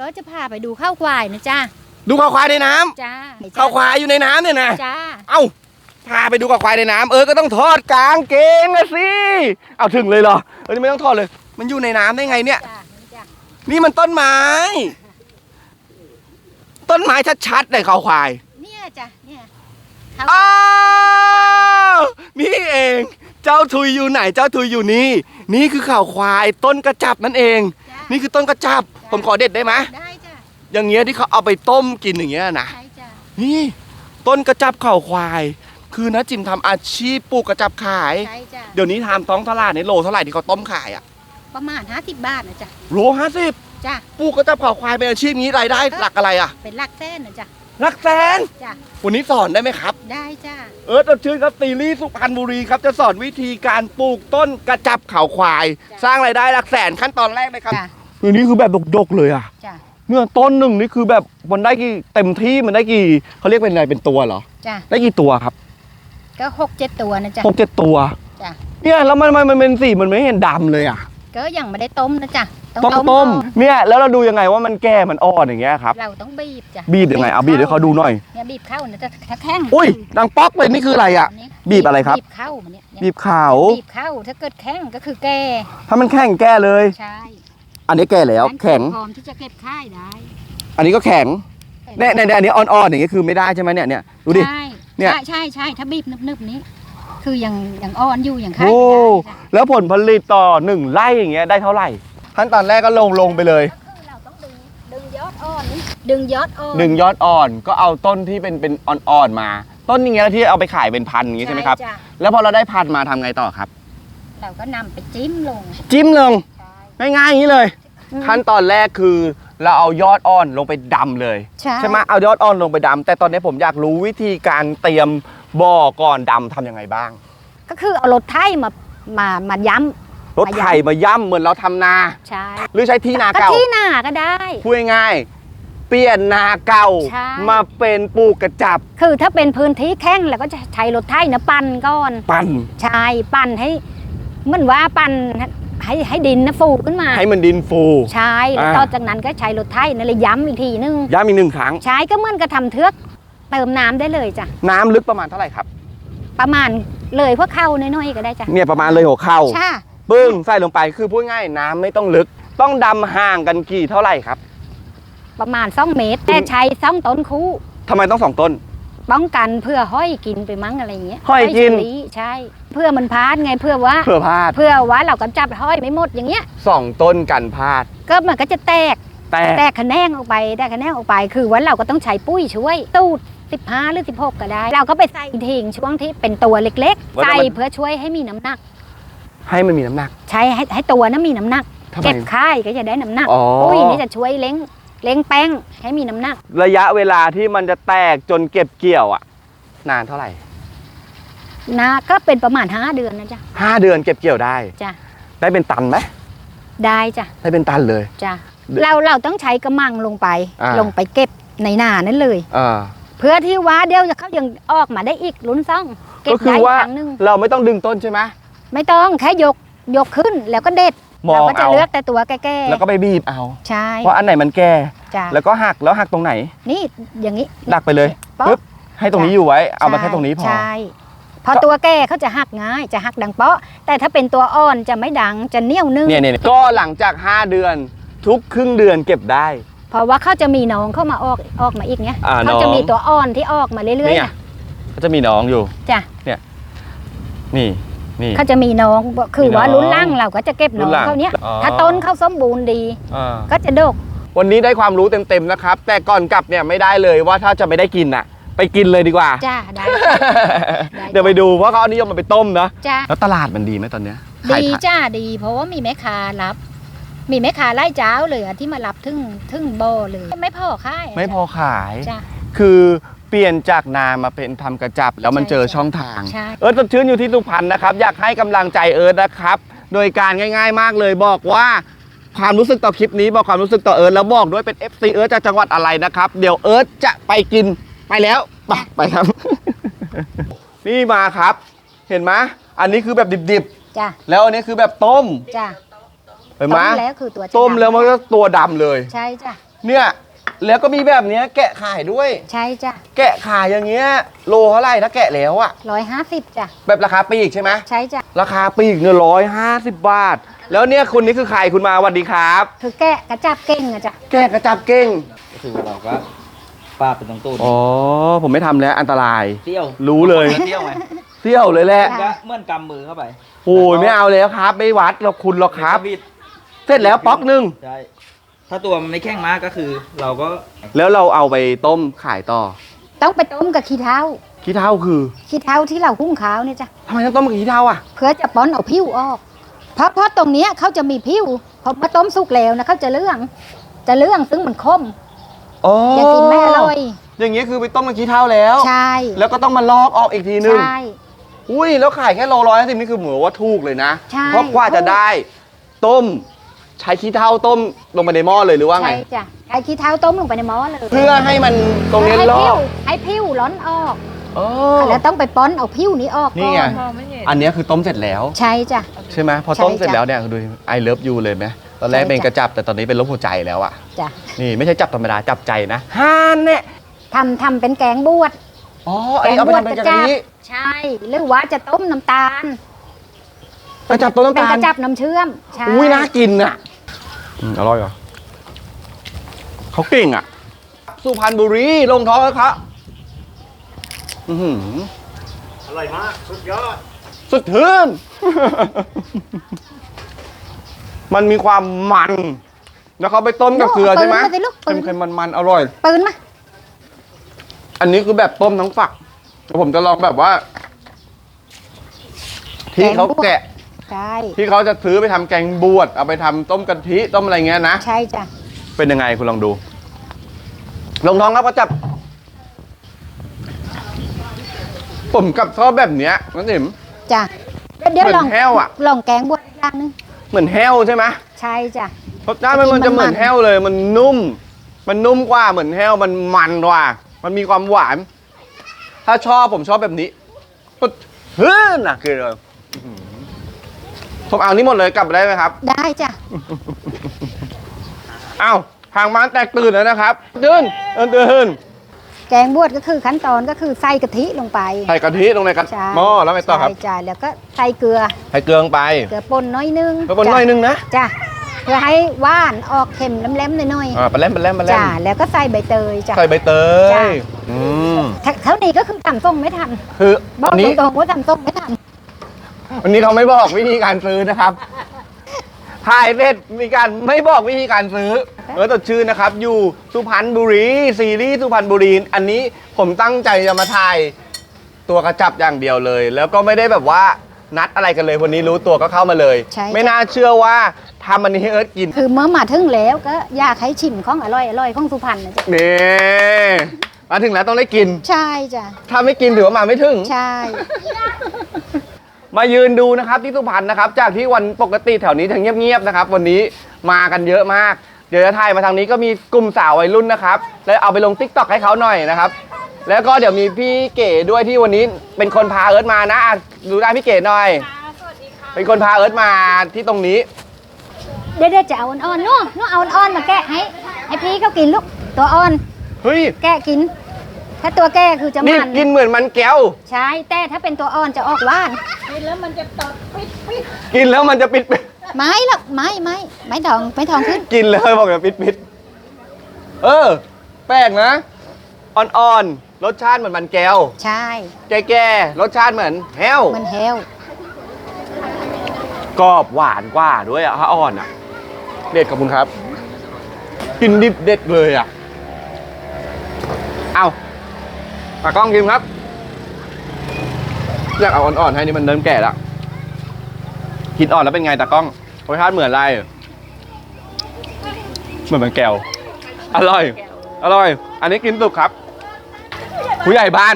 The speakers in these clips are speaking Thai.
ก็จะพาไปดูข้าวควายนะจ้าดูข้าวควายในน้ำจ้าข้าวควายอยู่ในน้ำเนี่ยนะจ้าเอ้าพาไปดูข้าวควายในน้ำเออก็ต้องทอดกลางเกงอะสิเอาถึงเลยเหรอเออนี่ไม่ต้องทอดเลย มันอยู่ในน้ำได้ไงเนี่ย จ้านี่จ้านี่มันต้นไม้ ต้นไม้ชัดๆเลยข้าวควายเนี่ยจ้าเนี่ยข้าวอ้าวนี่เอง เจ้าทุยอยู่ไหน เจ้าทุยอยู่นี่ นี่คือข่าวควายต้นกระจับนั่นเองจ้า นี่คือต้นกระจับ ผมขอเด็ดได้ไหมได้จ้าอย่างเงี้ยที่เขาเอาไปต้มกินอย่างเงี้ยนะใช่จ้านี่ต้นกระจับข่าวควาย คือนะจิมทำอาชีพปลูกกระจับขาย ใช่จ้าเดี๋ยวนี้ทำท้องตลาดในโลเท่าไหร่ที่เขาต้มขายอะประมาณ50บาทนะจ้าโลห้าสิบจ้าปลูกกระจับข่าวควายเป็นอาชีพนี้รายได้หลักอะไรอะเป็นหลักแสนนะจ้าหลักแสนจ้าวันนี้สอนได้ไหมครับ ได้จ้าเออชื่นครับตีลี่สุพรรณบุรีครับจะสอนวิธีการปลูกต้นกระจับเขาควาย สร้างรายได้หลักแสนขั้นตอนแรกเลยครับ จ้าคือนี่คือแบบดกๆเลยอะจ้าเนี่ยต้นหนึ่งนี่คือแบบมันได้กี่เต็มที่มันได้กี่เขาเรียกเป็นอะไรเป็นตัวเหรอ จ้าได้กี่ตัวครับก็หกเจ็ดตัวนะจ้าหกเจ็ดตัวจ้ะ เนี่ยแล้วมันมันมันเป็นสีมันไม่เห็นดำเลยอะก็ยังไม่ได้ต้มนะจ้าต้องต้มก่อนเนี่ยแล้วเราดูยังไงว่ามันแก่มันอ่อนอย่างเงี้ยครับ เราต้องบีบจ้ะบีบยังไงเอาบีบให้เขาดูหน่อย เนี่ยบีบเข้านะจะถ้าแข้งอุ้ยดังป๊อกเลยนี่คืออะไรอะ นนี้บีบอะไรครับ บีบเข้ามันเนี่ยเนี่ยบีบขาว บีบเข้าถ้าเกิดแข้งก็คือแก่ถ้ามันแข็งแก่เลย ใช่ อันนี้แก่แล้วนั้นแข็ง พร้อมที่จะเก็บค่ายได้อันนี้ก็แข็งเนี่ยเนี่ยเนี่ยอันนี้อ่อนๆอย่างเงี้ยคือไม่ได้ใช่ไหมเนี่ยเนี่ยดูดิ ใช่เนี่ย ใช่ใช่ใช่ถ้าบีบนึบๆนี้ คือยังยังอ่อนอยู่ยังค่ายโอ้ไม่ได้จ้ะ แล้วผลผลิตต่อหนึ่งไร่อย่างเงี้ยได้เท่าไหร่ขั้นตอนแรกก็ลงลงไปเลยก็คือเราต้องดึงดึงยอดอ่อนนี่ดึงยอดอ่อนหนึ่งยอดอ่อนก็เอาต้นที่เป็นเป็นอ่อนๆมา ต้นอย่างเงี้ยที่เอาไปขายเป็นพันอย่างงี้ใช่ไหมครับ จ้ะแล้วพอเราได้พันมาทำไงต่อครับ เราก็นำไปจิ้มลง จิ้มลงใช่ ง่ายๆอย่างนี้เลย ขั้นตอนแรกคือเราเอายอดอ่อนลงไปดำเลย ใช่ ใช่ไหมเอายอดอ่อนลงไปดำแต่ตอนนี้ผมอยากรู้วิธีการเตรียมบ่อก่อนดำทำยังไงบ้าง ก็คือเอารถไถมามามาย้รถไถมาย่ำเหมือนเราทำนาำใช่หรือใช้ที่นาก็เก่าที่หน้าก็ได้ พูดง่ายๆเปลี่ยนนาเก่าใช่ มาเป็นปลูกกระจับคือถ้าเป็นพื้นที่แข้งเราก็จะใช้รถไถนะปั่นก่อน ปั่น ใช่ปั่นให้เหมือนว่าปั่น ให้ให้ดินนะฟูขึ้นมา ให้มันดินฟูใช่แล้วอ่าต่อจากนั้นก็ใช้รถไถนั่นเลยย้ำอีกทีนึงย้ำอีกหนึ่งครั้งใช้ก็เหมือนกับทำเทือกเติมน้ำได้เลยจ้ะน้ำลึกประมาณเท่าไหร่ครับ ประมาณเลยพวกเข้าน้อยๆก็ได้จ้ะเนี่ยประมาณเลยหัวเข่าใช่ปึ้งใส่ลงไปคือพูดง่ายน้ำไม่ต้องลึก ต้องดำห่างกันกี่เท่าไหร่ครับประมาณ2เมตรแต่ใช้ซ่องต้นคู่ทำไมต้องสองต้น ป้องกันเพื่อห้อยกินไปมั้งอะไรอย่างเงี้ยห้อยกิน เฉลี่ใช่ เพื่อมันพลาดไงเพื่อว่า เผื่อพลาดเพื่อว่าเราก็จับห้อยไม่หมดอย่างเงี้ย สองต้นกันพลาด ก็มันก็จะแตก แต่แตกคะแนนออกไปแตกคะแนนออกไป คือว่าเราก็ต้องใช้ปุ้ยช่วย ตูด15หรือ16 ก็ได้ เราก็ไปใส่ทิ้งช่วงที่เป็นตัวเล็กๆ ใส่เพื่อช่วยให้มีน้ำหนัก ให้มันมีน้ำหนัก ใช้ให้ให้ตัวนั้นมีน้ำหนัก ทำไม เก็บค่ายก็จะได้น้ำหนัก อ๋อ ปุ้ยนี่จะช่วยเล้ง เล้งแป้งให้มีน้ำหนัก ระยะเวลาที่มันจะแตกจนเก็บเกี่ยวอะนานเท่าไหร่นะก็เป็นประมาณ 5 เดือนนะจ๊ะห้าเดือนเก็บเกี่ยวได้ จ้ะได้เป็นตันไหมได้จ้ะได้เป็นตันเลย จ้ะเดือนเราเราต้องใช้กระมังลงไป อ่า ลงไปเก็บในหน้านั้นเลยอ่าเพื่อที่ว่าเดี๋ยวจะเขายังออกมาได้อีกลุ้นซ่อง เก็บก็คือได้อีกว่าครั้งหนึงเราไม่ต้องดึงต้นใช่ไหมไม่ต้องแค่ยกยกขึ้นแล้วก็เด็ด มองเราก็จะเอาเลือกแต่ตัวแก่แล้วก็ไปบีบเอาๆใช่เพราะอันไหนมันแก่ จ้ะแล้วก็หักแล้วหักตรงไหน นี่อย่างนี้ ดักไปเลยป๊อก ปึ๊บให้ตรงนี้อยู่ไว้ เอามาแค่ตรงนี้พอ ใช่พอตัวแก่เขาจะหักง่ายจะหักดังเปาะ แต่ถ้าเป็นตัวอ่อนจะไม่ดังจะเหนียวนึ่งเนี่ยเนี่ยก็หลังจาก 5 เดือนทุกครึ่งเดือนเก็บได้ เพราะว่าเขาจะมีน้องเข้ามาออกออกมาอีกเนี้ยอ่าเขาจะน้อง มีตัวอ่อนที่ออกมาเรื่อยนี่ๆไงนะก็จะมีน้องอยู่ จ้ะ นี่ นี่ เขาจะมีน้องคือว่ามีน้องลุ้นล่างเราก็จะเก็บน้องรุ่นหลังเขาเนี้ยอ๋อ ถ้าต้นเขาสมบูรณ์ดี อ่า ก็จะดก วันนี้ได้ความรู้เต็มๆนะครับ แต่ก่อนกลับเนี่ยไม่ได้เลยว่าถ้าจะไม่ได้กินน่ะ ไปกินเลยดีกว่า จ้าได้ได้ เดี๋ยวไปดูเพราะเขาเอานิยมมาไปต้มนะ จ้าแล้วตลาดมันดีไหมตอนเนี้ยขายดีผักจ้าดี เพราะว่ามีแม่ค้ารับ มีแม่ค้าไล่เจ้าเลยอะที่มารับถึงถึงบ่อเลย ไม่พอค่ายะไม่พอขาย จ้าคือ เปลี่ยนจากนามาเป็นทำกระจับ แล้วมันใช่เจอใช่ช่องทาง ใช่ เอิร์ธสดชื่นอยู่ที่สุพรรณนะครับ อยากให้กำลังใจเอิร์ธนะครับ โดยการง่ายๆมากเลยบอกว่าความรู้สึกต่อคลิปนี้บอกความรู้สึกต่อเอิร์ธแล้วบอกด้วยเป็น FC เอิร์ธจากจังหวัดอะไรนะครับ เดี๋ยวเอิร์ธจะไปกินไปแล้วไปไปครับ นี่มาครับ เห็นไหมอันนี้คือแบบดิบจ้าๆแล้วอันนี้คือแบบต้มจ้าเห็นไหมต้มแล้วคือตัวจะต้มแล้วมันดำก็ตัวดำเลย ใช่จ้าเนี่ย แล้วก็มีแบบเนี้ยแกะขายด้วย ใช่จ้ะแกะขายอย่างเงี้ยโลเท่าไหร่ถ้าแกะแล้วอะร้อยห้าสิบจ้ะแบบราคาปลีกใช่ไหมใช่จ้ะราคาปลีกเนี่ยร้อยห้าสิบบาท แล้วเนี่ยคุณนี่คือใครคุณมาสวัสดีครับ คือแกะกระจับเก่งอะจ้ะแกะกระจับเก่งก็คือเราก็ฟาดเป็นตรงตู้อ๋อผมไม่ทำแล้วอันตราย เที่ยวรู้เลยเที่ยวไงเที่ยวเลยแหละก็เหมื่อนกำมือเข้าไปโอ้ยไม่เอาแล้วครับ ไม่วัดเราคุณหรอกครับ บิดเสร็จแล้วป๊อกหนึงใช่ ถ้าตัวมันไม่แข็งมากก็คือ เราก็แล้วเราเอาไปต้มขายต่อต้องไปต้มกับขี้เท้าขี้เท่าคือขี้เท้าที่เราหุ้งขาวเนี่ยจ้ะทำไมต้องต้มกับขี้เท่าอะเพื่อจะป้อนเอาผิวออก เพราะเพราะตรงเนี้ยเขาจะมีผิวพอมาต้มสุกแล้วนะเขาจะเลื่อง จะเลื่องซึ่งมันคมอ๋อจะกินไม่อร่อยอย่างนี้คือไปต้มกับขี้เท่าแล้วใช่แล้วก็ต้องมาลอกออกอีกทีนึงใช่อุ้ยแล้วขายแค่โลร้อยสิบนี่คือเหมือนว่าถูกเลยนะใช่เพราะกว่าจะได้ ต้ม ใช้ขี้เท่าต้มลงไปในหม้อเลยหรือว่าไง ใช่จ้ะไอ้ขี้เท้าต้มลงไปในหม้อเลยเพื่อให้มันตรงนี้ให้ลอผิวกให้ผิวร้อนออก อ๋อ แล้วต้องไปป้อนเอาผิวนี้ออกนี่ก่ไงอนอันเนี้ยคือต้มเสร็จแล้ว ใช่จ้ะ ใช่ไหมพอใช่ต้มเสร็จจ้ะแล้วเนี่ยดูไอเลิฟยูเลยไหมตอนแรกใช่เป็นจ้ะ กระจับแต่ตอนนี้เป็นลบหัวใจแล้วอะจ้ะนี่ไม่ใช่จับธรรมดาจับใจนะฮ่านเนี่ยทำทำเป็นแกงบวช อ๋อไอนนี้เอาไปทำเป็นกะทิใช่ หรือว่าจะต้มน้ำตาล กระจับต้นเป็นน้ำตากลระจับน้ำเชื่อมใช่อุ้ยน่ากินอะ อืมอร่อยเหรอเขาเก่งอะ สุพรรณบุรีลงท้องแล้วครับอื้อหืออร่อยมาก สุดยอด สุดทื่น มันมีความมัน แล้วเขาไปต้มกับเกลือใช่ไหมปืนมาสิลูกปืน เค็มๆมันๆอร่อย ปืนมา อันนี้คือแบบต้มทั้งฝักเดี๋ยวผมจะลองแบบว่า ที่เขาแกะ ใช่ที่เขาจะซื้อไปทำแกงบวชเอาไปทำต้มกะทิต้มอะไรเงี้ยนะ ใช่จ้ะเป็นยังไงคุณลองดูลงท้องครับก็จับ ผมกับชอบแบบเนี้ยน้องติ๋ม จ้ะเดี๋ยวเหมือนลองแห้วอะ ลองแกงบวชอีกอย่างหนึงเหมือนแห้วใช่ไหมใช่จ้ะ รสชาติมันมันจะเหมือนแห้วเลย มันนุ่ม มันนุ่มกว่าเหมือนแห้วมันมันกว่า มันมีความหวาน ถ้าชอบผมชอบแบบนี้ก็เฮ้ยหนักเลยอื้อหือ ผมเอานี้หมดเลยกลับไปได้ไหมครับ ได้จ้ะ อ้าวทางบ้านแตกตื่นแล้วนะครับ ตื่นเอินตื่นแกงบวชก็คือขั้นตอนก็คือใส่กะทิลงไป ใส่กะทิลงในกระใช่หม้อแล้วไงต่อครับ ใช่จ้ะแล้วก็ใส่เกลือ ใส่เกลือลงไป เกลือป่นน้อยนึงแล้วบนหน่อยนึงนะ จ้ะ เพื่อให้หว่านออกเค็มแหลมๆหน่อยอ่าปลาแล่มปลาแล่มปลาๆแล่มจ้ะ แล้วก็ใส่ใบเตยจ้ะ ใส่ใบเตจ้ะยอืมถ้าเท่านี้ก็คือทำส้มไม่ทันคือบอกอันนี้ตรงๆว่าทำส้มไม่ทัน วันนี้เขาไม่บอกวิธีการซื้อนะครับถ่ายเสร็จมีการไม่บอกวิธีการซื้อเออแต่ชื่อนะครับ อยู่สุพรรณบุรีซีรีส์สุพรรณบุรี อันนี้ผมตั้งใจจะมาถ่ายตัวกระจับอย่างเดียวเลย แล้วก็ไม่ได้แบบว่านัดอะไรกันเลยวันนี้รู้ตัวก็เข้ามาเลย ใช่ ไม่น่าเชื่อว่าทำอันนี้ให้เอิร์ธกิน คือเมื่อมาถึงแล้วก็อยากให้ชิมของอร่อยอร่อยๆของสุพรรณนะจ๊ะนี่มาถึงแล้วต้องได้กิน ใช่จ้ะถ้าไม่กินถือว่ามาไม่ถึง ใช่ มายืนดูนะครับที่สุพรรณนะครับจากที่วันปกติแถวนี้จะเงียบๆนะครับ วันนี้มากันเยอะมาก เดี๋ยวจะถ่ายมาทางนี้ก็มีกลุ่มสาววัยรุ่นนะครับแล้วเอาไปลงทิกตอกให้เขาหน่อยนะครับแล้วก็เดี๋ยวมีพี่เก๋ด้วยที่วันนี้เป็นคนพาเอิร์ธมานะอะดูได้พี่เก๋หน่อย เป็นคนพาเอิร์ธมาที่ตรงนี้ เดี๋ยวๆจะเอาอ่อนๆนู่นนู่นเอาอ่อนๆมาแกะให้ให้พี่เขากินลูกตัวอ่อนเฮ้ย แกะกิน ถ้าตัวแก่คือจะนี่มัน กินเหมือนมันแก้ว ใช่แต่ถ้าเป็นตัวอ่อนจะออกหว่าน กินแล้วมันจะปิดไม้หรอกไม้ไม้ไม้ทองไม้ทองขึ้น กินเลยบอกจะปิดปิดเออ แปลกนะ อ่อนๆ รสชาติเหมือนมันแก้ว ใช่ แก่ๆ รสชาติเหมือนแห้ว มันแฮวกรอบหวานกว่าด้วยอะถ้าอ่อนอะเด็ดขอบคุณครับ กินดิบเด็ดเลยอะเอา ตากล้องกินครับ อยากเอาอ่อนๆให้นี่มันเริ่มแก่แล้วกินอ่อนแล้วเป็นไงตากล้องรสชาติเหมือนอะไร เหมือนมันแก้ว อร่อย อร่อย อันนี้กินสุกครับ ผู้ใหญ่บ้าน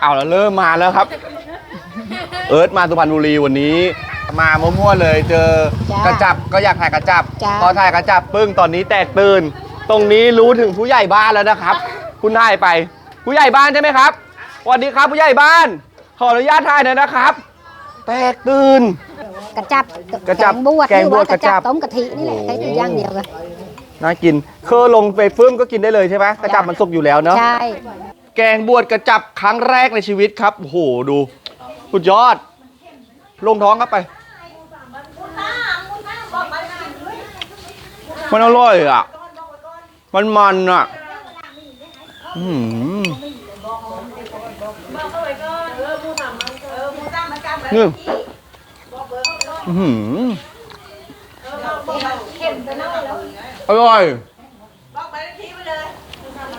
เอาแล้วเริ่มมาแล้วครับ เอิร์ธมาสุพรรณบุรีวันนี้ มามั่วๆเลย เจอจ้ากระจับก็อยากถ่ายกระจับจ้าพอถ่ายกระจับปึ้งตอนนี้แตกตื่น ตรงนี้รู้ถึงผู้ใหญ่บ้านแล้วนะครับ คุณถ่ายไป ผู้ใหญ่บ้านใช่ไหมครับสวัสดีครับผู้ใหญ่บ้าน ขออนุญาตถ่ายหน่อยนะครับ แตกตื่น กระจับกระจับแกงบวชแกงบวชหรือากระจับ ต้มกะทินี่แหละใช้ตัวอย่างเดียวกันน่ากินเคอลงไปฟื้มก็กินได้เลยใช่ไหมกระจับมันสุกอยู่แล้วเนาะใช่แกงบวชกระจับครั้งแรกในชีวิตครับโอ้โหดูสุดยอด ลงท้องครับไป มันอร่อยอะ มันมันอะ อืมนี่อื้อหืออร่อย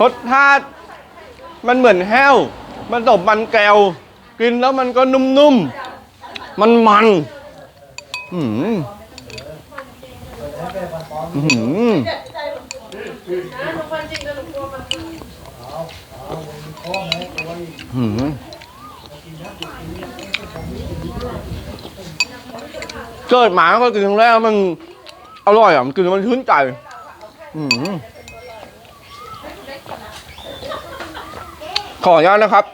รสชาติมันเหมือนแห้ว มันตบมันแก้วกินแล้วมันก็นุ่มๆ มันมันอืมอื้อ หืมเกิดมาก็กินครั้งแรกมันอร่อยอะมันกินแล้วมันชื่นใจอืมขออนุญาตนะครับ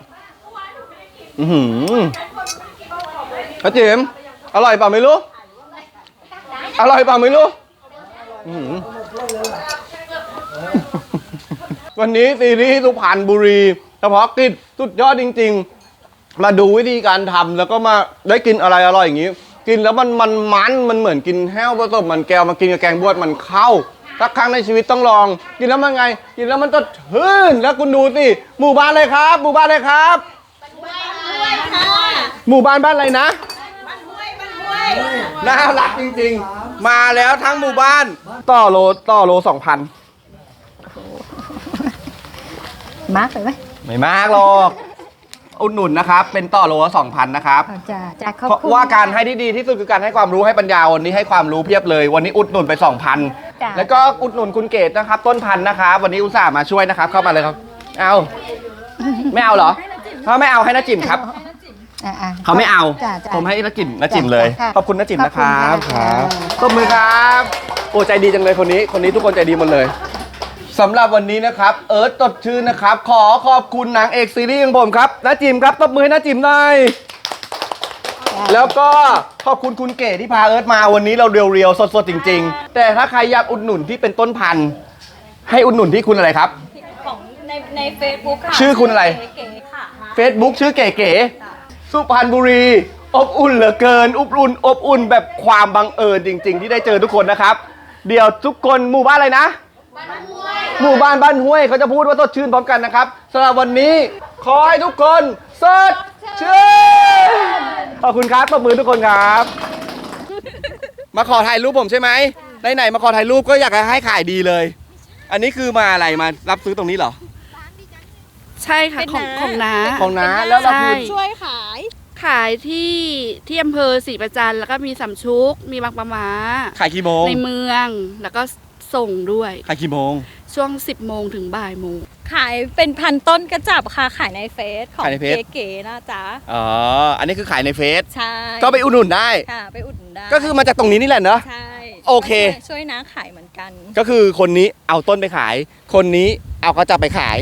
อือหืออาจิมอร่อยเปล่าไม่รู้ อร่อยเปล่าไม่รู้ วันนี้ซีรีส์สุพรรณบุรี เฉพาะกิจสุดยอดจริง ๆ มาดูวิธีการทำแล้วก็มาได้กินอะไรอร่อยอย่างนี้ กินแล้วมันมันมันมันเหมือนกินแห้วผสมมันแก้วมากินกับแกงบวชมันเข้าสักครั้งในชีวิตต้องลอง กินแล้วมันไง กินแล้วมันจะชื่นแล้วคุณดูสิหมู่บ้านเลยครับ หมู่บ้านเลยครับ หมู่บ้านบ้านอะไรนะน่ารักจริงๆ มาแล้วทั้งหมู่บ้าน ต่อโลต่อโลสองพันมากเลยไหม ไม่มากหรอกอุดหนุนนะครับ เป็นต่อโลสองพันนะครับ เอาจะจะขอบเพราะคุณว่าการให้ที่ดีที่สุดคือการให้ความรู้ให้ปัญญาวันนี้ให้ความรู้เพียบเลย วันนี้อุดหนุนไป2,000จ้ะแล้วก็อุดหนุนคุณเกดนะครับ ต้นพันธุ์นะครับ วันนี้อุตส่าห์มาช่วยนะครับ เข้ามาเลยครับ เอาไม่เอาเหรอถ้าไม่เอาให้น้าจิ๋มครับอะอะเขาไม่เอาจ้ะจ้ะ ผมให้น้าจิ๋มน้าจิ๋มเลยจ้ะขอบคุณน้าจิ๋มนะครับขอบคุณค่ะตบมือครับโอ้ใจดีจังเลยคนนี้ คนนี้ทุกคนใจดีหมดเลย สำหรับวันนี้นะครับ เอิร์ธตดชื่นนะครับ ขอขอบคุณนางเอกซีรีส์ของผมครับน้าจิ๋มครับตบมือให้น้าจิ๋มหน่อยแล้วก็ขอบคุณคุณเก๋ที่พาเอิร์ธมาวันนี้เราเรียวๆสดๆจริง ๆ แต่ถ้าใครอยากอุดหนุนที่เป็นต้นพันธุ์ให้อุดหนุนที่คุณอะไรครับ ของในในเฟซบุ๊กค่ะชื่อคุณอะไร เก๋ๆค่ะ Facebook ชื่อเก๋ๆสุพรรณบุรี อบอุ่นเหลือเกินอบอุ่นอบอุ่นแบบความบังเอิญจริง ๆ ที่ได้เจอทุกคนนะครับ เดี๋ยวทุกคนหมู่บ้านอะไรนะ หมู่บ้านบ้านห้วยเขาจะพูดว่าสดชื่นพร้อมกันนะครับสำหรับวันนี้ขอให้ทุกคนสดชื่นขอบคุณครับตบมือทุกคนครับ มาขอถ่ายรูปผมใช่ไหมไหนๆมาขอถ่ายรูปก็อยากจะให้ขายดีเลย อันนี้คือมาอะไรมารับซื้อตรงนี้เหรอใช่ค่ะของของน้า ของน้าแล้วเราคือ ใช่ ช่วยขาย ขายที่ที่อำเภอศรีประจันทร์แล้วก็มีสำชุก มีบางปะมาขายกี่โมงในเมืองแล้วก็ ส่งด้วย ขายกี่โมง ช่วง 10 โมงถึงบ่ายโมง ขายเป็นพันต้นกระจับค่ะ ขายในเฟซของขายในเฟซ เก๋ๆนะจ๊ะ อ๋อ อันนี้คือขายในเฟซ ใช่ก็ไปอุดหนุนได้ ค่ะ ไปอุดหนุนได้ก็คือมาจากตรงนี้นี่แหละเนอะ ใช่โอเค ช่วยช่วยน้าขายเหมือนกัน ก็คือคนนี้เอาต้นไปขาย คนนี้เอากระจับไปขาย